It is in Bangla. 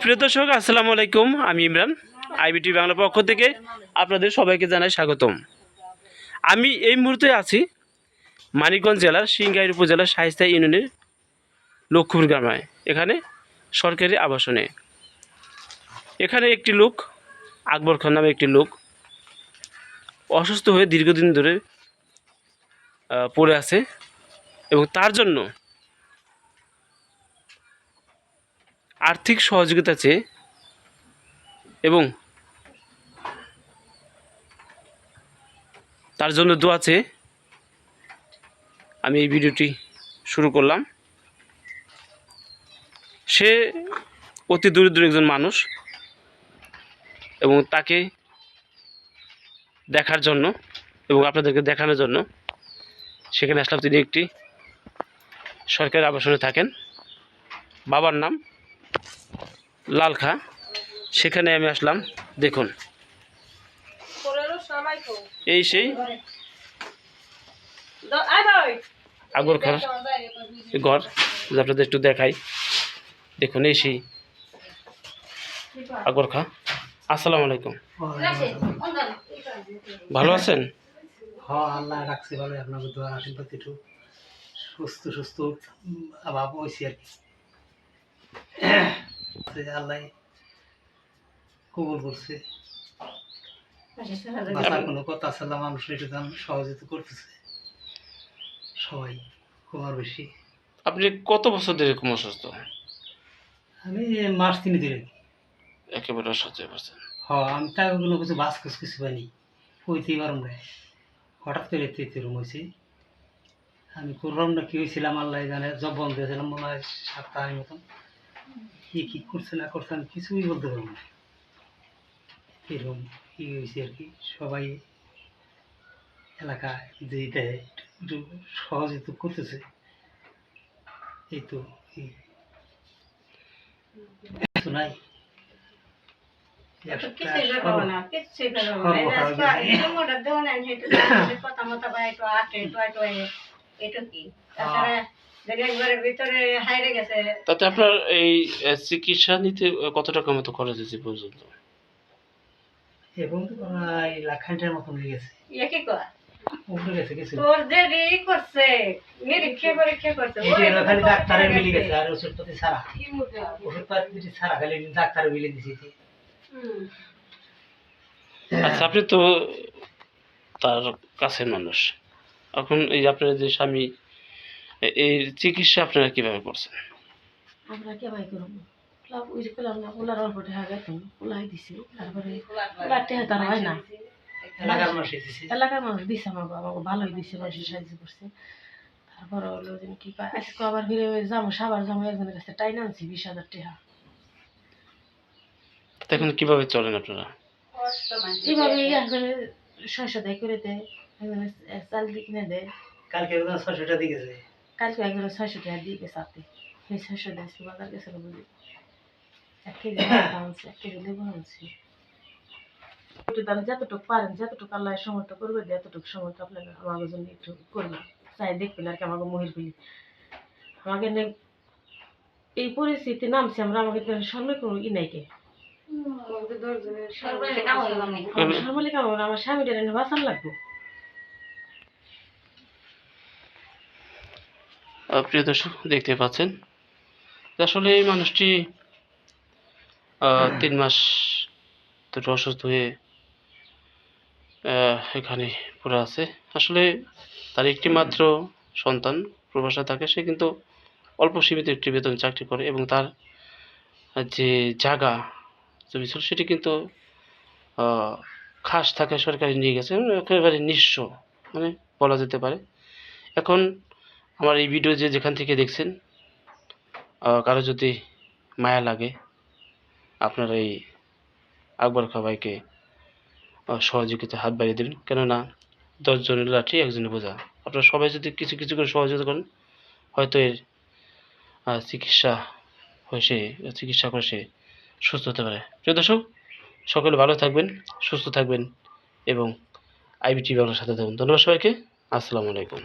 প্রিয় দর্শক, আসসালামু আলাইকুম। আমি ইমরান, আইবিটি বাংলা পক্ষ থেকে আপনাদের সবাইকে জানাই স্বাগতম। আমি এই মুহূর্তে আছি মানিকগঞ্জ জেলার সিংগাইর উপজেলার শাহিস্তা ইউনিয়নের লক্ষ্মীপুর গ্রামে, এখানে সরকারি আবাসনে। এখানে একটি লোক, আকবর খান নামে একটি লোক, অসুস্থ হয়ে দীর্ঘদিন ধরে পড়ে আছে এবং তার জন্য আর্থিক সহযোগিতা চেয়ে এবং তার জন্য দোয়া চেয়ে আমি এই ভিডিওটি শুরু করলাম। সে অতি দরিদ্র একজন মানুষ এবং তাকে দেখার জন্য এবং আপনাদেরকে দেখানোর জন্য সেখানে আসলাম। তিনি একটি সরকারি আবাসনে থাকেন। বাবার নাম লাল খা। সেখানে আমি আসলাম দেখুন। এই সেই আগর খার ঘর যদি আপনাদের একটু দেখাই। দেখুন এই সেই আগর খা। আসসালামু আলাইকুম। ভালো আছেন? হ্যাঁ আল্লাহ রাখছে ভালো আপনাকে দোয়া আশীর্বাদ একটু সুস্থ সুস্থ। হয়েছি আর কি। আল্লাহ কবুল করছে। বাঁচার কোনো কথা মানুষ সহযোগিতা করতেছে। সবাই কমার বেশি। আপনি কত বছর ধরে এরকম অসুস্থ? আমি মাস তিনি দিলে একেবারে অসহ্য হয়ে হ্যাঁ আমি টাকাগুলো কিছু বাস কিছু কিছু পাইনি। কইতেই পারম না। হঠাৎ করে এতে হয়েছে। আমি করলাম না কি হয়েছিলাম আল্লাহ জানে জব বন্ধ হয়েছিলাম মনে হয় সপ্তাহের মতন। কি কি করছে না করছে আমি কিছুই বলতে পারব না। এরকম কি হয়েছে আর কি? সবাই এলাকা যে দেয় একটু সহযোগিতা করতেছে। এই তো নাই। তাতে আপনার এই চিকিৎসা নিতে কত টাকা মতো খরচ হয়েছে পর্যন্ত? এবং তো প্রায় লাখ খানিকের মতন লেগেছে উপরে গেছে তোর যে ই করছে নিরীক্ষা পরীক্ষা করছে খালি ডাক্তারের মিলে গেছে। আর খালি ডাক্তারের মিলে দিছে। আচ্ছা আপনি তো তার কাছের মানুষ। এখন এই আপনার যে স্বামী এ- এই চিকিৎসা আপনারা কীভাবে করছেন? আমরা কে ভাই করব? লাভ ওই করলাম না ওলার অল্প টাকা ওলাই দিছি। তারপরে ওলার টাকা তার হয় না। এলাকার মানুষ দিছে এলাকার মানুষ দিছে আমাকে আমাকে ভালোই দিছে মানুষের সাহায্য করছে। তারপরে হলো যে কি কয় আজকে আবার ফিরে যাব সাবার যাব একজনের কাছে টাইন আনছি বিশ হাজার টাকা কীভাবে চলেন আপনারা? এইভাবে একজনে ছয়শো দেয় করে দেয় একজনে চাল দিয়ে কিনে দেয়। কালকে দিয়ে গেছে। কালকে একজনে ছয়শো টাকা দিয়ে গেছে আপনি সেই ছয়শো দেয় বাজার গেছিল এক কেজি আনছি এক কেজি লেবু আনছি যতটুকু পারেন যতটুকু আল্লাহ সমর্থ করবে যতটুকু সমর্থ আপনারা আমার জন্য একটু করবেন। চাই দেখবেন আর কি আমাকে মহির ফেলি আমাকে এই পরিস্থিতি নামছি আমরা আমাকে সামনে কোনো ই নাই কে। কেমন আমার স্বামীটা বাঁচান লাগবে। প্রিয় দর্শক দেখতে পাচ্ছেন। আসলে এই মানুষটি তিন মাস দুটো অসুস্থ হয়ে এখানে পড়ে আছে। আসলে তার একটি মাত্র সন্তান প্রবাসে থাকে। সে কিন্তু অল্প সীমিত একটি বেতন চাকরি করে এবং তার যে জায়গা জমি ছিল, সেটি কিন্তু খাস থাকে, সরকারি নিয়ে গেছে। একেবারে নিঃস্ব মানে বলা যেতে পারে। এখন আমার এই ভিডিও যে যেখান থেকে দেখছেন কারও যদি মায়া লাগে আপনারা এই আকবর খা ভাইকে আহ, সহযোগিতা হাত বাড়িয়ে দেবেন। কেননা দশজনের লাঠি একজনের বোঝা। আপনারা সবাই যদি কিছু কিছু করে সহযোগিতা করেন হয়তো এর চিকিৎসা হয়ে সে চিকিৎসা করে সে সুস্থ হতে পারে। প্রিয় দর্শক সকলে ভালো থাকবেন সুস্থ থাকবেন এবং আইবিটি বাংলার সাথে থাকবেন ধন্যবাদ সবাইকে। আসসালামু আলাইকুম।